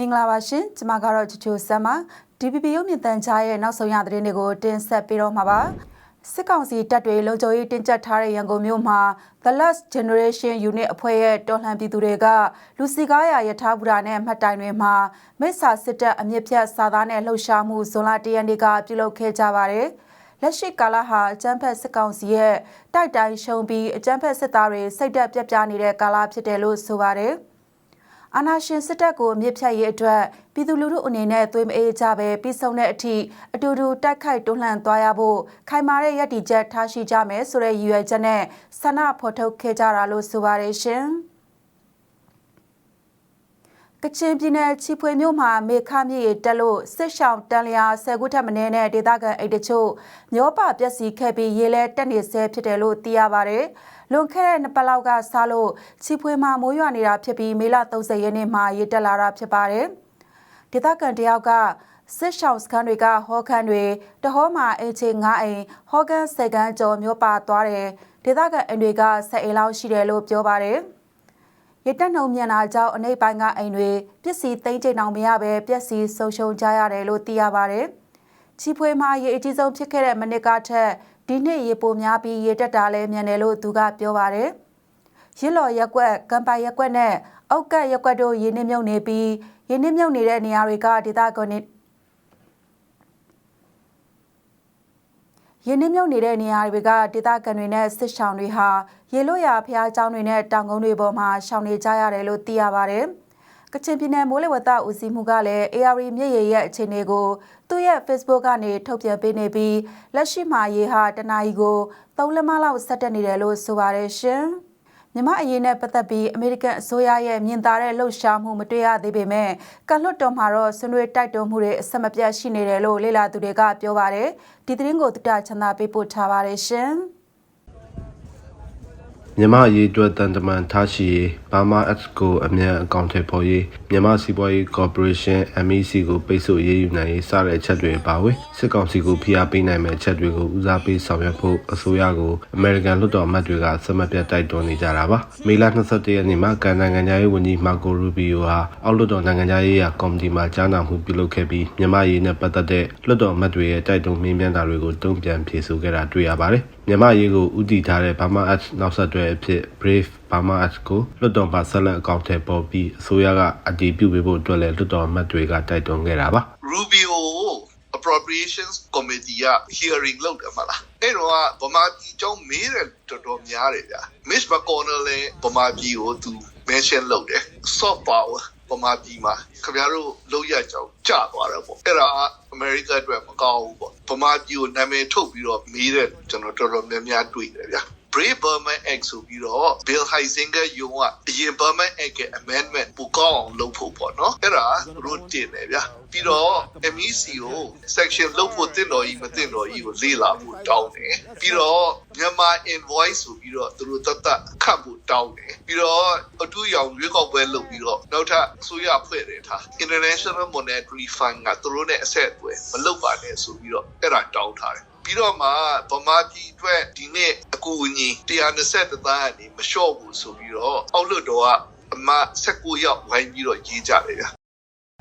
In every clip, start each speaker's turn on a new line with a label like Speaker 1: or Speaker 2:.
Speaker 1: မင်္ဂလာပါရှင်ကျမကတော့ချူချူဆမ်ပါ DPP ရုပ်မြင်သံကြားရဲ့နောက်ဆုံးရသတင်းတွေကိုတင်ဆက်ပေးတော့မှာပါစစ်ကောင်စီတပ်တွေလုံခြုံရေးတင်ကြပ်ထားတဲ့ရန်ကုန်မြို့မှာ The Last Generation Unit အဖွဲ့ရဲ့တော်လှန်ပြည်သူတွေကလူစီကားရယထာဘူရာနဲ့မှတ်တိုင်တွေမှာမိစ္ဆာစစ်တပ်အမြင့်ဖြတ်စာသားနဲ့လှုပ်ရှားမှုဇွန်လ၁ရက်နေ့ကပြုလုပ်ခဲ့ကြပါတယ်လက်ရှိကာလဟာအကြမ်းဖက်စစ်ကောင်စီရဲ့တိုက်တိုင်းရှုံးပြီးအကြမ်းဖက်စစ်သားတွေစိတ်တက်ပြက်ပြားနေတဲ့ကာလဖြစ်တယ်လို့ဆိုပါတယ်။ အာနာရှင်စစ်တပ်ကိုအမြင့်ဖြတ်ရေးအတွက်ပြည်သူလူထုအနေနဲ့သွေးမအေးကြပဲပြီးဆုံးတဲ့အထိအတူတူတိုက်ခိုက်တွန်းလှန်သွားရဖို့ခိုင်မာတဲ့ရည်တည်ချက်ထားရှိကြမယ်ဆိုတဲ့ရည်ရွယ်ချက်နဲ့ဆန္ဒဖော်ထုတ်ခဲ့ကြတာလို့ဆိုပါတယ်ရှင်။ ကချင်ပြည်နယ်ချီဖွေမြို့မှာမေခမြေတက်လို့စစ်ရှောင်းတန်လျာဆယ်ခုထပ်မင်းနဲ့ဒေသခံအိတ်တချို့မျောပါပျက်စီးခဲ့ပြီးရေလဲတက်နေဆဲဖြစ်တယ်လို့သိရပါတယ်။လွန်ခဲ့တဲ့နှစ်ပတ်လောက်ကစားလို့ချီဖွေမှာမိုးရွာနေတာဖြစ်ပြီးမေလ30ရက်နေ့မှာရေတက်လာတာဖြစ်ပါတယ်။ဒေသခံတယောက်ကစစ်ရှောင်းစခန်းတွေကဟောခန်းတွေတဟောမှာအင်ချေ9အိမ်ဟောကန်10ကန်းကျော်မျောပါသွားတယ်ဒေသခံအိမ်တွေက10အိမ်လောက်ရှိတယ်လို့ပြောပါတယ်။ ရတက်နှုံမြန်လာကြောင်းအနိပ်ပိုင်းကအိမ်တွေပစ္စည်းသိမ်းချိန်အောင်မရပဲပျက်စီးဆုံးရှုံးကြရတယ်လို့သိရပါတယ်။ချီဖွေမှာရေအကြီးဆုံးဖြစ်ခဲ့တဲ့မနစ်ကထက်ဒီနှစ်ရေပိုများပြီးရေတက်တာလည်းမြန်တယ်လို့သူကပြောပါတယ်။ရစ်လော်ရက်ကွက်ကမ်ပိုင်ရက်ကွက်နဲ့အောက်ကက်ရက်ကွက်တို့ရေနစ်မြုပ်နေပြီးရေနစ်မြုပ်နေတဲ့နေရာတွေကဒေသကွန် ရင်းနှီးမြုပ်နေတဲ့နေရာတွေကဒေသခံတွေနဲ့စစ်ဆောင်တွေဟာရေလို့ရဖျားเจ้าတွေနဲ့တောင်ကုန်းတွေပေါ်မှာရှောင်နေကြရတယ်လို့သိရပါတယ်။ကချင်ပြည်နယ်မိုးလေဝသဦးစီးမှုကလည်း AR မြစ်ရေရဲ့အခြေအနေကိုသူ့ရဲ့ Facebook ကနေထုတ်ပြန်ပေးနေပြီးလက်ရှိမှာရေဟာတနအီကို3လက်မလောက်ဆက်တက်နေတယ်လို့ဆိုပါတယ်ရှင်။ မြမအရေးနဲ့ပတ်သက်ပြီးအမေရိကန်အစိုးရရဲ့မြင်သာတဲ့လှုပ်ရှားမှုမတွေ့ရသေးပေမဲ့ကလွတ်တော်မှာတော့ဆွေးနွေးတိုက်တွန်းမှုတွေအဆက်မပြတ်ရှိနေတယ်လို့လေလာသူတွေကပြောပါတယ်ဒီသတင်းကိုတုတချန္တာပေးပို့ထားပါတယ်ရှင်။
Speaker 2: မြန်မာရေးအတွက်တန်တမန်ထားရှိရေးဘာမာ X ကိုအမြန်အကောင့်ထဲပေါ်ရေးမြန်မာစီးပွားရေးကော်ပိုရေးရှင်း MEC ကိုပိတ်ဆို့ရေးယူနိုင်ရေးစတဲ့အချက်တွေပါဝင်စစ်ကောင်စီကိုဖိအားပေးနိုင်မယ့်အချက်တွေကိုဦးစားပေးဆောင်ရွက်ဖို့အစိုးရကိုအမေရိကန်လွှတ်တော်အမတ်တွေကစမပြတ်တိုက်တွန်းနေကြတာပါမေလ22ရက်နေ့မှာကန်နိုင်ငံသားရေးဝန်ကြီးမာကိုရူဘီယိုဟာအောက်လွှတ်တော်နိုင်ငံသားရေးရာကော်မတီမှကြားနာမှုပြုလုပ်ခဲ့ပြီးမြန်မာရေးနဲ့ပတ်သက်တဲ့လွှတ်တော်အမတ်တွေရဲ့တိုက်တွန်းမြင်းမြန်းတာတွေကိုတုံ့ပြန်ဖြေဆိုခဲ့တာတွေ့ရပါတယ် မြန်မာရေးကိုဥတီထားတဲ့ဘာမာ X နောက်ဆက်တွဲအဖြစ် Brave Burma Act ကိုလွှတ်တော်မှာဆက်လက်အကောင့်ထဲပေါ်ပြီးအစိုးရကအတည်ပြုပေးဖို့အတွက်လည်းလွှတ်တော်အမတ်တွေကတိုက်တွန်းခဲ့တာပါ
Speaker 3: Rubio appropriations committee က hearing လုပ်တယ်မလားအဲ့တော့ဗမာပြည်ကျောင်းမေးတယ်တော်တော်များတယ်ဗျာ Miss McConnell လည်းဗမာပြည်ကိုသူ mention လုပ်တယ် soft power ဗမာပြည်မှာခင်ဗျားတို့လောက်ရကြောင်ကြာသွားတယ်ပေါ့အဲ့ဒါအမေရိကအတွက်မကောင်းဘူးပေါ့ဗမာပြည်ကိုနာမည်ထုတ်ပြီးတော့မေးတယ်ကျွန်တော်တော်တော်များများတွေ့တယ်ဗျာ Brave Burma Act ဆိုပြီးတော့ Bill Heisinger ယုံကအရင် Burma Act ရဲ့ amendment ပူကောင်းအောင်လုပ်ဖို့ပေါ့နော်အဲ့ဒါတို့တင်တယ်ဗျာပြီးတော့ MEC ကို section လုပ်ဖို့တင်တော်ကြီးမတင်တော်ကြီးကိုလေ့လာဖို့တောင်းတယ်ပြီးတော့မြန်မာ invoice ဆိုပြီးတော့သူတို့တတ်တတ်ခတ်ဖို့တောင်းတယ်ပြီးတော့အတူရောင်ရွေးကောက်ပွဲလုပ်ပြီးတော့နောက်ထပ်အစိုးရဖွဲ့တယ်ထား International Monetary Fund ကသူတို့နဲ့အဆက်အသွယ်မလုပ်ပါနဲ့ဆိုပြီးတော့အဲ့ဒါတောင်းထားတယ် ပြီးတော့မှဗမာပြည်အတွက်ဒီနေ့အကူအညီ120တန်းအနေမလျှော့ဘူးဆိုပြီးတော့အောက်လွှတ်တော်ကအမ16ရောက်ဝိုင်းပြီးတော့ရေးကြတယ်ဗျာ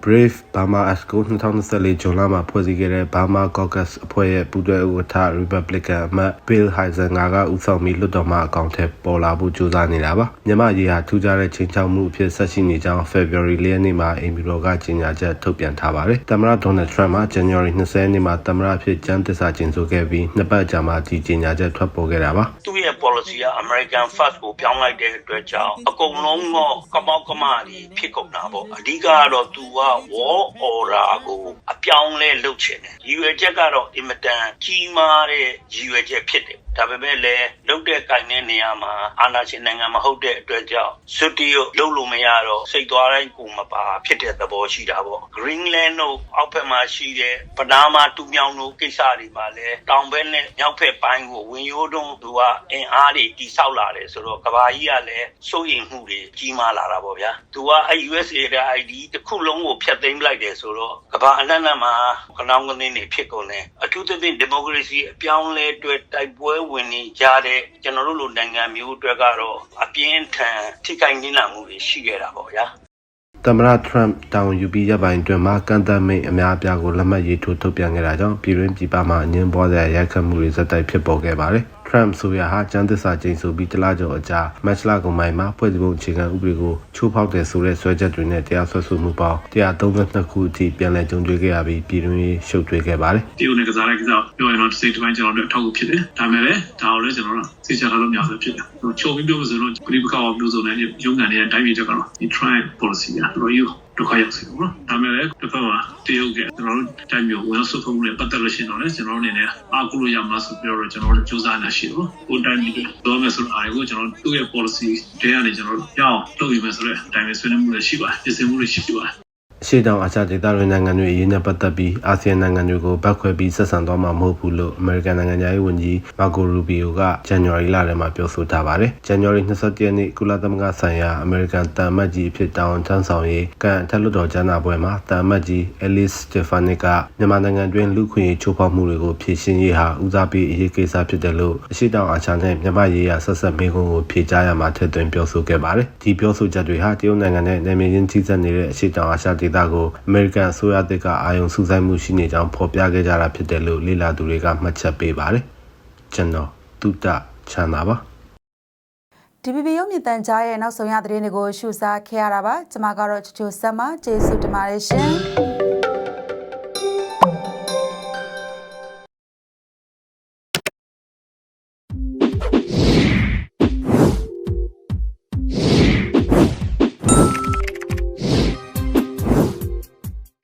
Speaker 2: Brave Burma Act ကို2024ဇွန်လမှာဖွဲ့စည်းခဲ့တဲ့ Burma Caucus အဖွဲ့ရဲ့ပူးတွဲဥက္ကဋ္ဌ Republican အမတ် Bill Heisinger ကဦးဆောင်ပြီးလွှတ်တော်မှအကောင့်ထဲပေါ်လာဖို့ကြိုးစားနေတာပါမြန်မာရေးဟာထူးခြားတဲ့ချိန်ချောက်မှုအဖြစ်ဆက်ရှိနေကြောင်း February ၄ရက်နေ့မှာအိမ်ဖြူတော်ကကြေညာချက်ထုတ်ပြန်ထားပါတယ်သမ္မတ Donald Trump က January 20ရက်နေ့မှာသမ္မတအဖြစ်ကျမ်းသစ္စာကျင်းဆိုခဲ့ပြီးနှစ်ပတ်ကြာမှဒီကြေညာချက်ထွက်ပေါ်ခဲ့တာပါ
Speaker 4: သူ့ရဲ့ policy က American First ကိုပြောင်းလိုက်တဲ့အတွက်ကြောင့်အကုန်လုံးတော့ကမောက်ကမကြီးဖြစ်ကုန်တာပေါ့အဓိကကတော့သူက war order ကိုအပြောင်းလဲလုပ်ချင်တယ်ရည်ရွယ်ချက်ကတော့အင်မတန်ကြီးမားတဲ့ရည်ရွယ်ချက်ဖြစ်တယ် ဒါပေမဲ့လည်းလုတ်တဲ့ကင်တဲ့နေရာမှာအာဏာရှင်နိုင်ငံမဟုတ်တဲ့အတွက်ကြောင့်စွတ်တီကိုလုတ်လို့မရတော့စိတ်သွားတိုင်းကိုမပါဖြစ်တဲ့သဘောရှိတာပေါ့ Greenland တို့အောက်ဘက်မှာရှိတဲ့ပနားမာတူမြောင်တို့ကိစ္စတွေမှာလည်းတောင်ဘက်နဲ့မြောက်ဘက်ပိုင်းကိုဝင်ရိုးတုံးသူကအင်အားတွေတိဆောက်လာတယ်ဆိုတော့ကဘာကြီးကလည်းစိုးရိမ်မှုတွေကြီးမားလာတာပေါ့ဗျာသူကအဲ USA တဲ့ ID တစ်ခုလုံးကိုဖျက်သိမ်းလိုက်တယ်ဆိုတော့ကဘာအနှံ့နှံ့မှာကနောင်ကနေနေဖြစ်ကုန်တယ်အထူးသဖြင့်ဒီမိုကရေစီအပြောင်းလဲအတွက်တိုက်ပွဲဝင်နေကြတဲ့ကျွန်တော်တို့လိုနိုင်ငံမျိုးအတွက်ကတော့အပြင်းထန်ထိခိုက်နေတာမှုတွေရှိခဲ့တာပေါ့ဗျာ
Speaker 2: သမ္မတထရမ့်တောင်ယူပြီးရပ်ပိုင်းတွင်မှကန့်သတ်မိန့်အများအပြားကိုလက်မှတ်ရေးထိုးထုတ်ပြန်ခဲ့တာကြောင့်ပြည်တွင်းပြည်ပမှအငင်းပွားစရာရိုက်ခတ်မှုတွေဇက်တိုက်ဖြစ်ပေါ်ခဲ့ပါတယ်။ ထရမ့်ဆိုရဟာကျန်းသစ္စာကျိန်ဆိုပြီးတလားကျော်အကြာမတ်လကုန်ပိုင်းမှာဖွဲ့စည်းပုံအခြေခံဥပဒေကိုချိုးဖောက်တယ်ဆိုတဲ့ဆွဲချက်တွေနဲ့တရားစွဲဆိုမှုပေါင်း132ခုအထိပြန်လည်ကြုံတွေ့ခဲ့ရပြီးပြည်တွင်းရေးရှုပ်ထွေးခဲ့ပါတယ်။
Speaker 5: တရုတ်နဲ့ကစားတဲ့ကိစ္စပြောရင်တော့တစ်စိတ်တစ်ပိုင်းကျွန်တော်တို့အထောက်အကူဖြစ်တယ်ဒါပေမဲ့လည်းဒါကိုလည်းကျွန်တော်တို့သိချထားလို့မရဘူးဖြစ်တယ်ဟိုချုံပြီးပြောလို့ဆိုတော့ဂရိပကောက်မျိုးစုံနဲ့ရုံးကန်တွေတိုင်းပြည်တက်ကတော့ဒီ try policy ကတော်တော် ဒုက္ခရောက်စေတယ်နော်ဒါပေမဲ့လည်းတစ်ဖက်မှာတရုတ်ကကျွန်တော်တို့တိုင်းမျိုးဝင်ဆွတ်ဖုံးနဲ့ပတ်သက်လို့ရှိရင်တော့လည်းကျွန်တော်တို့အနေနဲ့အားကိုးလို့ရမှာဆိုပြီးတော့ကျွန်တော်တို့စူးစမ်းနေရှိတော့ဟိုတိုင်းပြည်တော့မယ်ဆိုတော့အားကိုကျွန်တော်တို့သူ့ရဲ့ policy တွေကနေကျွန်တော်တို့ရအောင်လုပ်ယူမယ်ဆိုတော့အတိုင်းပဲဆွေးနွေးမှုတွေရှိပါတယ်ပြင်ဆင်မှုတွေရှိပါတယ်
Speaker 2: အရှေ့တောင်အာရှဒေသတွင်နိုင်ငံတွေအရေးနဲ့ပတ်သက်ပြီးအာဆီယံနိုင်ငံတွေကိုဗတ်ခွဲပြီးဆက်ဆံသွားမှာမဟုတ်ဘူးလို့အမေရိကန်နိုင်ငံသားရေးဝန်ကြီးမာကိုရူဘီယိုကဇန်နဝါရီလထဲမှာပြောဆိုထားပါတယ်။ဇန်နဝါရီ22ရက်နေ့ကုလသမဂ္ဂဆိုင်ရာအမေရိကန်တန်အမတ်ကြီးအဖြစ်တာဝန်ထမ်းဆောင်ရေးကန်အထက်လွှတ်တော်ကျမ်းနာပွဲမှာတန်အမတ်ကြီးအဲလစ်စတေဖာနစ်ကမြန်မာနိုင်ငံတွင်လူခွင့်ရေးချိုးဖောက်မှုတွေကိုဖြေရှင်းရေးဟာဦးစားပေးအရေးကိစ္စဖြစ်တယ်လို့အရှေ့တောင်အာရှနဲ့မြန်မာရေးရာဆက်ဆက်မေးခွန်းကိုဖြေကြားရမှာထည့်သွင်းပြောဆိုခဲ့ပါတယ်။ဒီပြောဆိုချက်တွေဟာတရုတ်နိုင်ငံနဲ့နယ်မြေချင်းထိစပ်နေတဲ့အရှေ့တောင်အာရှဒေသကိုအမေရိကန်အစိုးရတပ်ကအာရုံစူးစိုက်မှုရှိနေကြောင်းဖော်ပြခဲ့ကြတာဖြစ်တယ်လို့လေ့လာသူတွေကမှတ်ချက်ပေးပါတယ်။ကျွန်တော်တုတ္တချမ်းသာပါ
Speaker 1: DPP ရုပ်မြင်သံကြားရဲ့နောက်ဆုံးရသတင်းတွေကိုရှုစားခဲ့ရတာပါကျွန်မကတော့ချိုချိုဆက်မကျေးဇူးတင်ပါတယ်ရှင်